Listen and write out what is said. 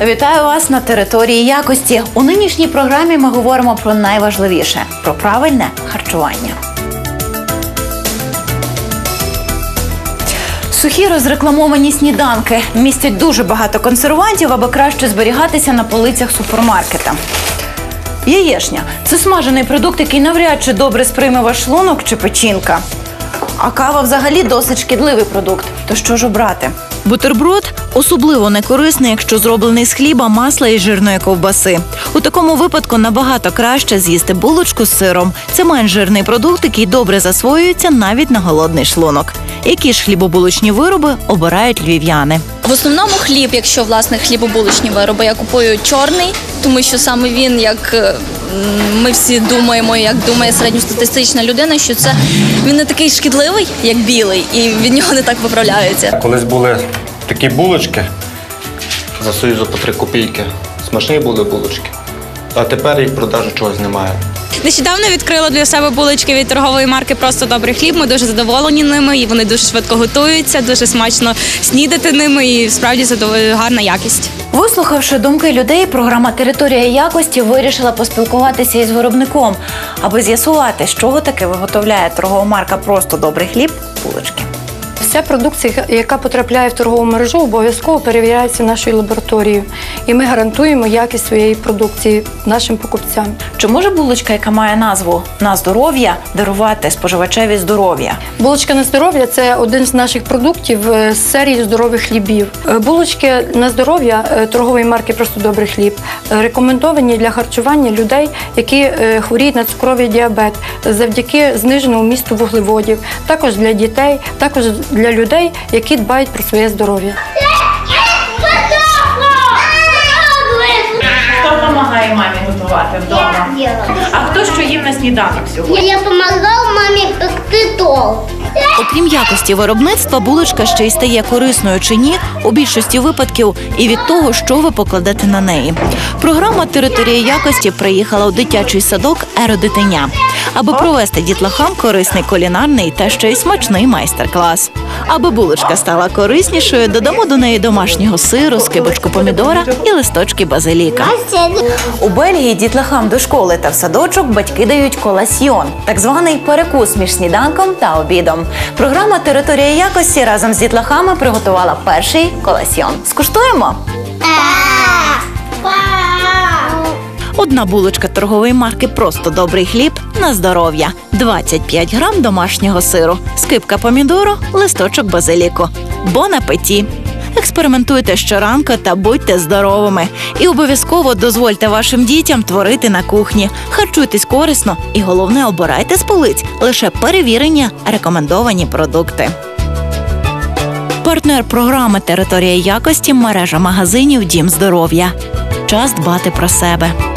Вітаю вас на території якості. У нинішній програмі ми говоримо про найважливіше про правильне харчування. Сухі розрекламовані сніданки містять дуже багато консервантів, аби краще зберігатися на полицях супермаркета. Яєшня це смажений продукт, який навряд чи добре сприйме ваш шлунок чи печінка. А кава взагалі досить шкідливий продукт. То що ж обрати? Бутерброд особливо некорисний, якщо зроблений з хліба, масла і жирної ковбаси. У такому випадку набагато краще з'їсти булочку з сиром. Це менш жирний продукт, який добре засвоюється навіть на голодний шлунок. Які ж хлібобулочні вироби обирають львів'яни? В основному хліб, якщо власне хлібобулочні вироби, я купую чорний, тому що саме він, як е, ми всі думаємо, як думає середньостатистична людина, що це він не такий шкідливий, як білий, і від нього не так виправляється. Колись були такі булочки за союзу по три копійки. Смачні були булочки. А тепер їх продажу чогось немає. Нещодавно відкрила для себе булочки від торгової марки Просто добрий хліб. Ми дуже задоволені ними, і вони дуже швидко готуються, дуже смачно снідати ними, і справді гарна якість. Вислухавши думки людей, програма Територія якості вирішила поспілкуватися із виробником, аби з'ясувати, з чого таки виготовляє торгова марка Просто добрий хліб булочки. Вся продукція, яка потрапляє в торгову мережу, обов'язково перевіряється нашою лабораторією. І ми гарантуємо якість своєї продукції нашим покупцям. Чи може булочка, яка має назву на здоров'я, дарувати споживачеві здоров'я? Булочка на здоров'я це один з наших продуктів е, з серії здорових хлібів. Е, Булочки на здоров'я е, торгової марки Просто добрий хліб рекомендовані для харчування людей, які хворіють на цукровий діабет завдяки зниженому місту вуглеводів, також для дітей, також для людей, які дбають про своє здоров'я. Хто допомагає мамі готувати вдома? А хто що їв на сніданок сьогодні? Я помогал маме пекти торт. Окрім якості виробництва, булочка ще й стає корисною чи ні у більшості випадків і від того, що ви покладете на неї. Програма Територія якості приїхала у дитячий садок Еродитиня, аби провести дітлахам корисний кулінарний та ще й смачний майстер-клас. Аби булочка стала кориснішою, додамо до неї домашнього сиру, скибочку помідора і листочки базиліка. У Бельгії дітлахам до школи та в садочок батьки дають коласьйон, так званий перекус між сніданком та обідом. Програма Територія якості разом з дітлахами приготувала перший коласьйон. Скуштуємо? Одна булочка торгової марки Просто добрий хліб на здоров'я, 25 грам домашнього сиру, скипка помідору, листочок базиліку. Бон апеті! Експериментуйте щоранку та будьте здоровими. І обов'язково дозвольте вашим дітям творити на кухні. Харчуйтесь корисно і головне обирайте з полиць лише перевірені рекомендовані продукти. Партнер програми Територія якості мережа магазинів Дім здоров'я. Час дбати про себе.